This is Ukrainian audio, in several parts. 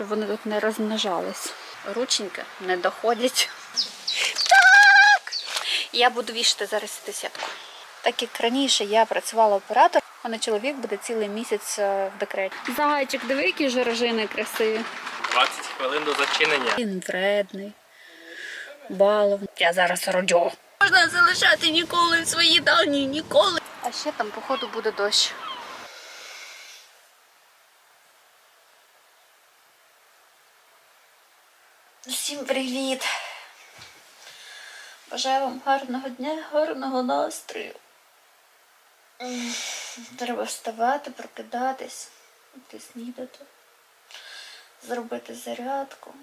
щоб вони тут не розмножались. Рученьки не доходять. Так! Я буду вішати зараз цю сітку. Так як раніше я працювала оператором, а на чоловік буде цілий місяць е, в декреті. Зайчик, диви, які жорожини красиві. 20 хвилин до зачинення. Він вредний, балов. Я зараз родю. Можна залишати ніколи в свої давні, ніколи. А ще там, походу, буде дощ. Всім привіт! Бажаю вам гарного дня, гарного настрою. Треба вставати, прокидатись, йти снідати, зробити зарядку.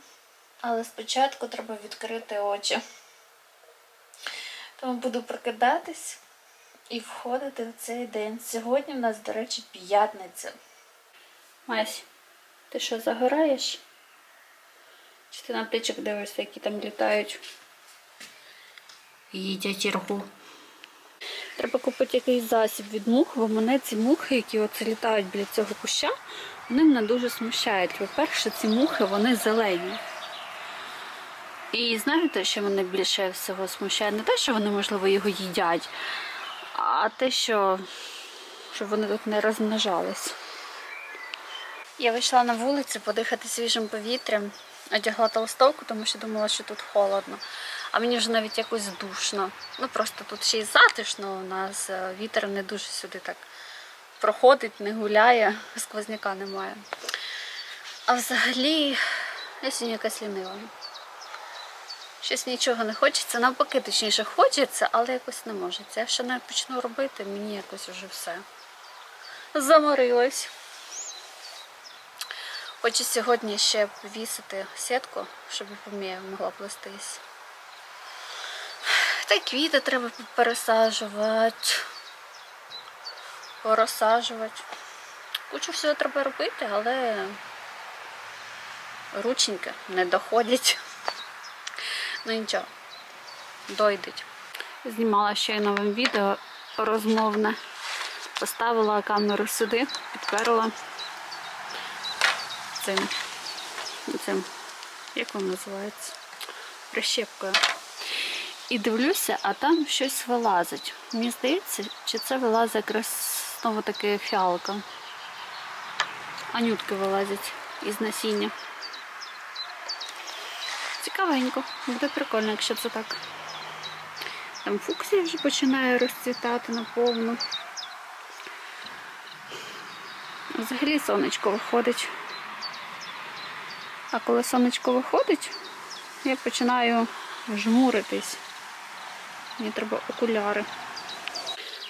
Але спочатку треба відкрити очі. Тому буду прокидатись і входити в цей день. Сьогодні в нас, до речі, п'ятниця. Мась, ти що, загораєш? Чи ти на птичок дивишся, які там літають? Їдять іргу. Треба купити якийсь засіб від мух, бо мене ці мухи, які оце літають біля цього куща, вони мене дуже смущають. По-перше, ці мухи, вони зелені. І знаєте, що мене більше всього смущає? Не те, що вони, можливо, його їдять, а те, що щоб вони тут не розмножались. Я вийшла на вулицю подихати свіжим повітрям, одягла толстовку, тому що думала, що тут холодно. А мені вже навіть якось душно. Ну просто тут ще й затишно, у нас е, вітер не дуже сюди так проходить, не гуляє, сквозняка немає. А взагалі, я сьогодні якась лінива. Щось нічого не хочеться, навпаки, точніше хочеться, але якось не можеться. Якщо не почну робити, мені якось вже все. Заморилась. Хочу сьогодні ще повісити сітку, щоб помія могла плестись. Та й квіти треба пересаджувати, порозсаджувати. Кучу всього треба робити, але рученьки не доходять. Ну нічого, дойдуть. Знімала ще й новим відео розмовне. Поставила камеру сюди, підперла цим, цим, як воно називається? Прищепкою. І дивлюся, а там щось вилазить. Мені здається, чи це вилазить якраз знову таки фіалка. Анютки вилазять із насіння. Цікавенько, буде прикольно, якщо це так. Там фуксія вже починає розцвітати наповну. Взагалі сонечко виходить. А коли сонечко виходить, я починаю жмуритись. Мені треба окуляри.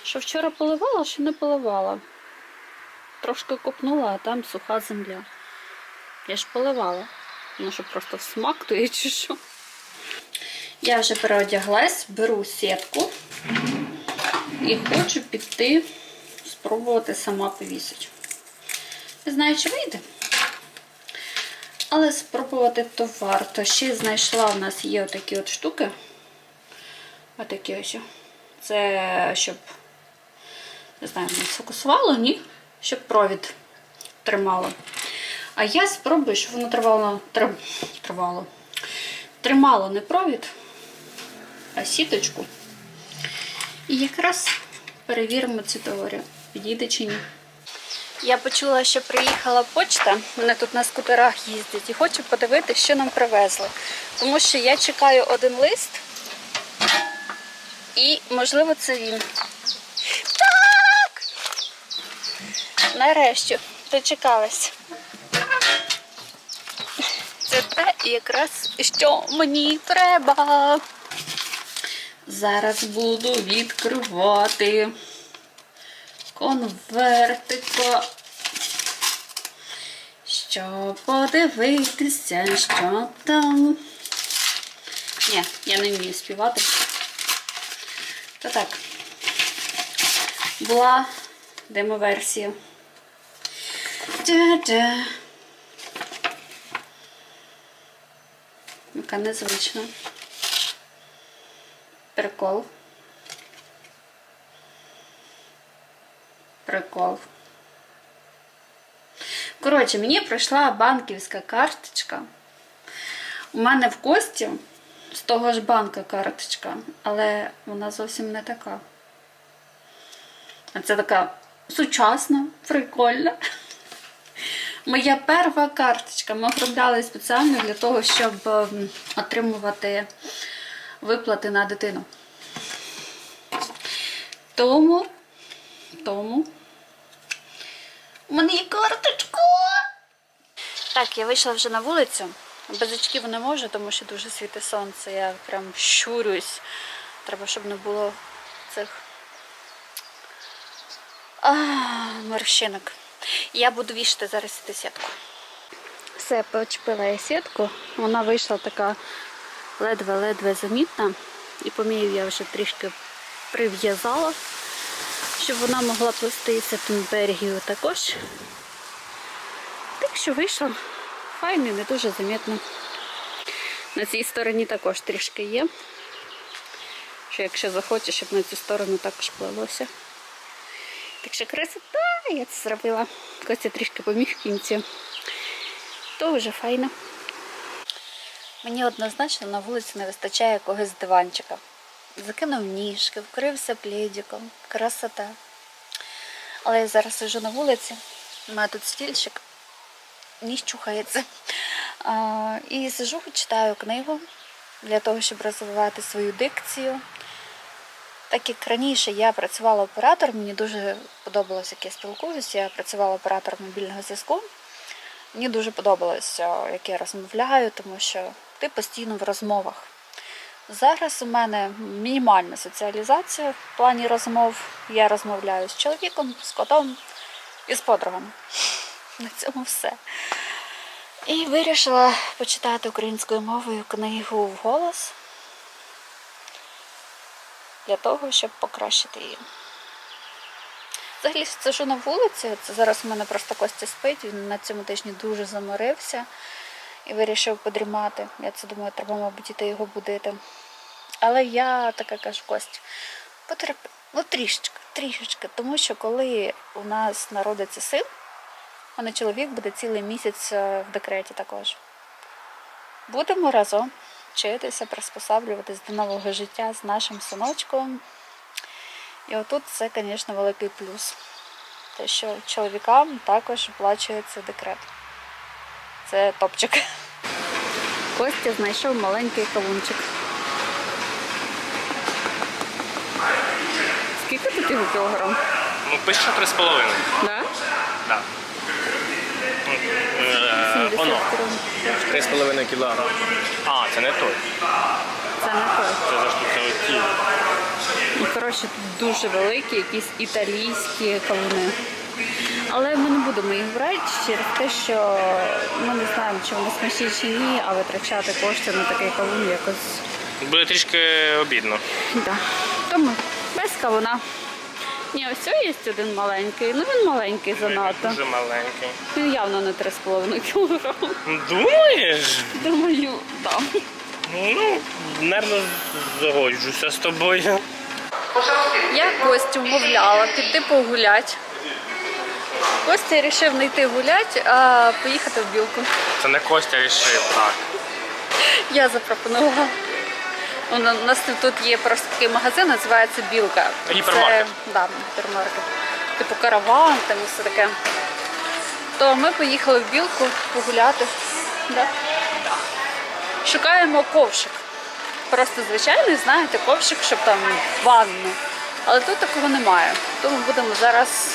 Що вчора поливала, що не поливала. Трошки копнула, а там суха земля. Я ж поливала. Ну, що просто всмактує чи що. Я вже переодяглась, беру сітку і хочу піти спробувати сама повісити. Не знаю, чи вийде. Але спробувати то варто. Ще знайшла у нас є отакі от штуки. Отакі ось. Це щоб, не знаю, не сфокусувало, ні, щоб провід тримало. А я спробую, щоб воно тривало, трив- тривало. Тримало не провід, а сіточку. І якраз перевіримо цю теорію. Підійде чи ні. Я почула, що приїхала почта. Вони тут на скутерах їздять і хочу подивитися, що нам привезли. Тому що я чекаю один лист. І, можливо, це він. Так! Нарешті дочекалась. Це те якраз, що мені треба. Зараз буду відкривати конвертика. Щоб подивитися, що там. Ні, я не вмію співати. То так. Була демо-версія. Дя-дя. Яка незвична. Прикол. Прикол. Коротше, мені прийшла банківська карточка. У мене в кості з того ж банка карточка, але вона зовсім не така. Це така сучасна, прикольна. Моя перша карточка. Ми оформляли спеціально для того, щоб ем, отримувати виплати на дитину. Тому, тому у мене є карточка. Так, я вийшла вже на вулицю. Без очків не можу, тому що дуже світить сонце. Я прям щурюсь. Треба, щоб не було цих а, морщинок. Я буду вішати зараз цю сітку. Все, почепила я сітку. Вона вийшла така ледве-ледве замітна. І помію я вже трішки прив'язала, щоб вона могла плести і Сеттенбергію також. Так що вийшло файно не дуже замітно. На цій стороні також трішки є. Що якщо захочеш, щоб на цю сторону також плелося. Так що красота, я це зробила. Костя трішки поміг в кінці. То вже файно. Мені однозначно на вулиці не вистачає якогось диванчика. Закинув ніжки, вкрився плідіком. Красота. Але я зараз сижу на вулиці, у мене тут стільчик, ніж чухається. І сижу, читаю книгу для того, щоб розвивати свою дикцію. Так як раніше я працювала оператором, мені дуже подобалося, як я спілкуюся. Я працювала оператором мобільного зв'язку. Мені дуже подобалося, як я розмовляю, тому що ти постійно в розмовах. Зараз у мене мінімальна соціалізація в плані розмов. Я розмовляю з чоловіком, з котом і з подругами. На цьому все. І вирішила почитати українською мовою книгу вголос для того, щоб покращити її. Взагалі сижу на вулиці. Це зараз у мене просто Костя спить. Він на цьому тижні дуже заморився і вирішив подрімати. Я це думаю, треба, мабуть, іти його будити. Але я така кажу, Кость, потерпи, ну трішечки, трішечки. Тому що коли у нас народиться син, мене чоловік буде цілий місяць е, в декреті також. Будемо разом вчитися, приспосаблюватись до нового життя з нашим синочком. І отут це, звісно, великий плюс. Те, що чоловікам також оплачується декрет. Це топчик. Костя знайшов маленький кавунчик. Скільки тут його кілограм? Ну, пише 3,5. Да? Да. Е, 70 Воно. грам. 3,5 кілограма. А, це не той. Це не той. Це за що це оті. Ну, коротше, тут дуже великі, якісь італійські кавуни. Але ми не будемо їх брати через те, що ми не знаємо, чи вони смачні чи ні, а витрачати кошти на такий кавун якось. Буде трішки обідно. Да. Тому без кавуна. Ні, ось є один маленький, ну він маленький занадто. Дуже маленький. Він явно не 3,5 кг. Думаєш? Думаю, так. Ну, нервно загоджуся з тобою. Я Костю вмовляла піти погулять. Костя вирішив не йти гулять, а поїхати в білку. Це не Костя рішив, так. Я запропонувала. У нас тут є просто такий магазин, називається Білка. Гіпермаркет. Це, да, гіпермаркет. Типу караван, там і все таке. То ми поїхали в білку погуляти. Да? Шукаємо ковшик. Просто звичайний, знаєте, ковшик, щоб там ванну. Але тут такого немає. Тому будемо зараз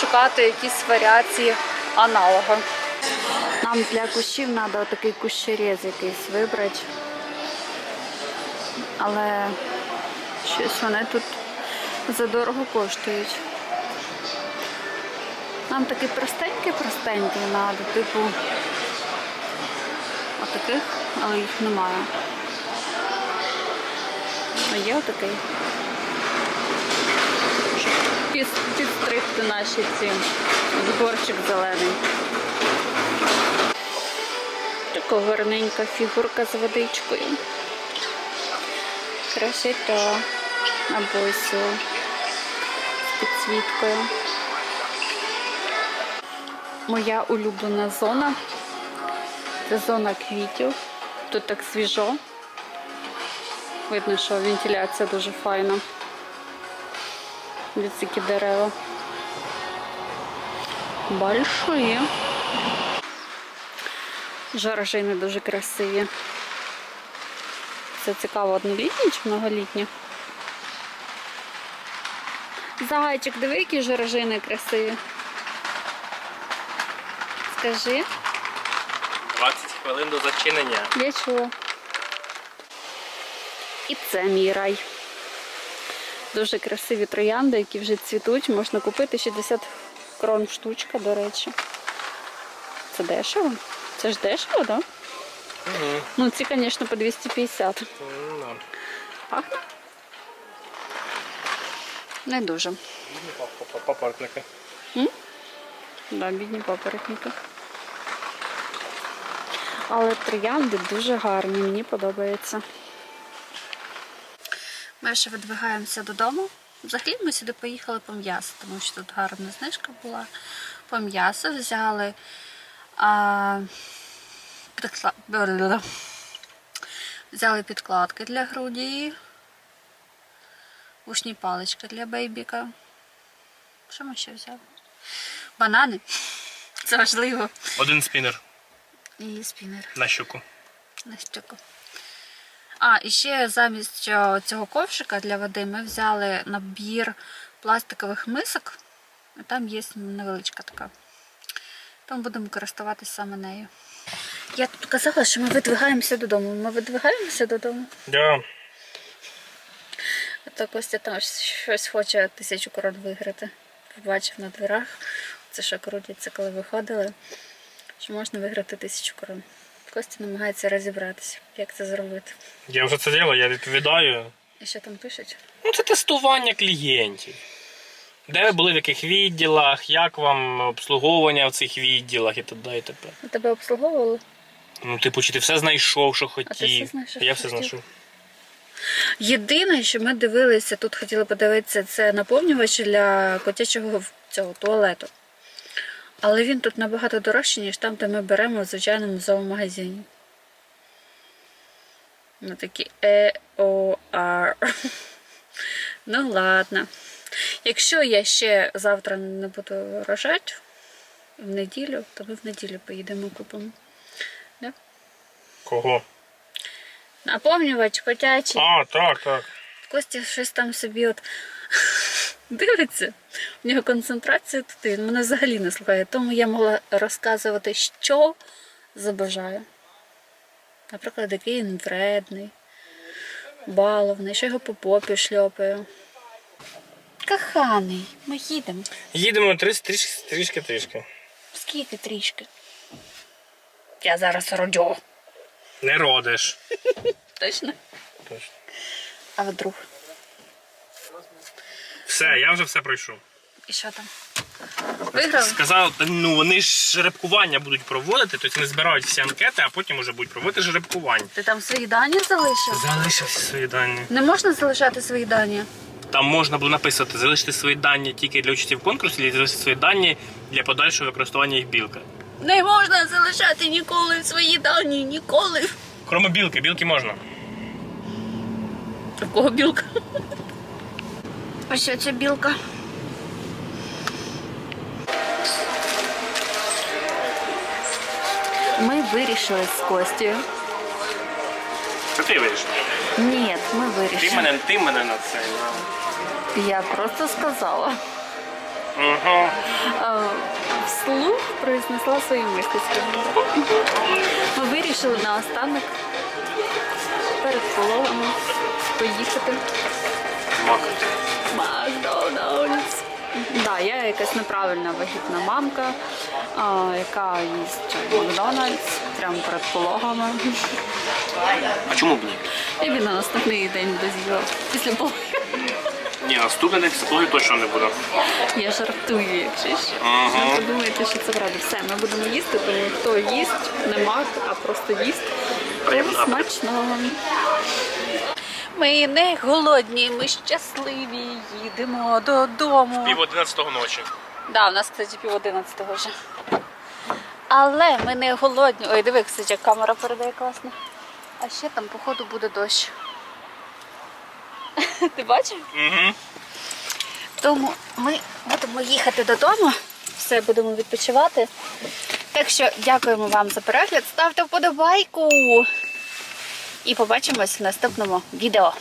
шукати якісь варіації аналога. Нам для кущів треба такий кущерез якийсь вибрати. Але щось вони тут задорого коштують. Нам такий простенький, простенький треба, типу отаких, але їх немає. А є отакий. Під- підстригти наші ці зборчик зелений. Така гарненька фігурка з водичкою. Красота. Або з підсвіткою. моя улюблена зона. Це зона квітів. Тут так свіжо. Видно, що вентиляція дуже файна. Які дерева. Большие. Жоржини дуже красиві. Це цікаво, однолітні чи многолітні? Зайчик, диви, які жоржини красиві. Скажи, 20 хвилин до зачинення. я чула. І це мій рай. Дуже красиві троянди, які вже цвітуть. Можна купити 60 крон штучка, до речі. Це дешево? Це ж дешево, так? Да? Угу. Ну, ці, звісно, по 250. Пахне? Не дуже. Папарники. Да, бідні папоротники. Але троянди дуже гарні, мені подобається. Ми ще видвигаємося додому. Взагалі ми сюди поїхали по м'ясо, тому що тут гарна знижка була. По м'ясо взяли а, взяли підкладки для груді, ушні палички для бейбіка. Що ми ще взяли? Банани. Це важливо. Один спінер І спінер на щуку. на щоку. А, і ще замість цього ковшика для води ми взяли набір пластикових мисок. Там є невеличка така. Тому будемо користуватися саме нею. Я тут казала, що ми видвигаємося додому. Ми видвигаємося додому. Да. А то Костя там щось хоче тисячу крон виграти. Побачив на дверах. Це що крутиться, коли виходили, що можна виграти тисячу крон. Костя намагається розібратися, як це зробити. Я вже це діло, я відповідаю. І що там пишуть? Ну, це тестування клієнтів. Де ви були в яких відділах, як вам обслуговування в цих відділах і т.д. і т.п. Тебе обслуговували? Ну, типу, чи ти все знайшов, що все хотів. знайшов, я все хотів. знайшов. Єдине, що ми дивилися, тут хотіли подивитися, це наповнювач для котячого цього туалету. Але він тут набагато дорожчий, ніж там, де ми беремо в звичайному зоомагазині. Ми такі е о ар Ну ладно. Якщо я ще завтра не буду рожати в неділю, то ми в неділю поїдемо купимо. Кого? Наповнювач котячий. А, так, так. Костя щось там собі от дивиться. В нього концентрація туди. Він мене взагалі не слухає. Тому я могла розказувати, що забажаю. Наприклад, який він вредний, баловний, що його по попі шльопаю. Коханий, ми їдемо. Їдемо трішки, трішки, трішки, трішки. Скільки трішки? Я зараз родю. Не родиш. Точно? Точно. А вдруг? Все, я вже все пройшов. І що там? Виграв? Сказав, ну вони ж жеребкування будуть проводити, тобто вони збирають всі анкети, а потім вже будуть проводити жеребкування. Ти там свої дані залишив? Залишив свої дані. Не можна залишати свої дані. Там можна було написати, залишити свої дані тільки для участі в конкурсі, або залишити свої дані для подальшого використання їх білка. Не можна залишати ніколи свої дані, ніколи. Кроме білки, білки можна. В кого білка? А що це білка? Ми вирішили з Костю. Це ти вирішив. Ні, ми Ти вирішили. мене, ти мене на це. Я просто сказала. Угу. Е, Вслух произнесла свої мислі. Ми вирішили наостанок перед пологами поїхати Мак. Макдональдс. Да, я якась неправильна вагітна мамка, а, яка їсть Макдональдс прямо перед пологами. А чому б ні? І він на наступний день доз'їла після пологів. Ні, наступний день психології точно не буде. Я жартую, якщо що. Ага. Не подумайте, що це правда. Все, ми будемо їсти, тому хто їсть, не мак, а просто їсть. Приємного Смачно. Ми не голодні, ми щасливі, їдемо додому. Пів одинадцятого ночі. Да, у нас, кстати, пів одинадцятого вже. Але ми не голодні. Ой, диви, кстати, як камера передає класно. А ще там, походу, буде дощ. Ти бачив? Угу. Тому ми будемо їхати додому. Все, будемо відпочивати. Так що дякуємо вам за перегляд. Ставте вподобайку. І побачимось в наступному відео.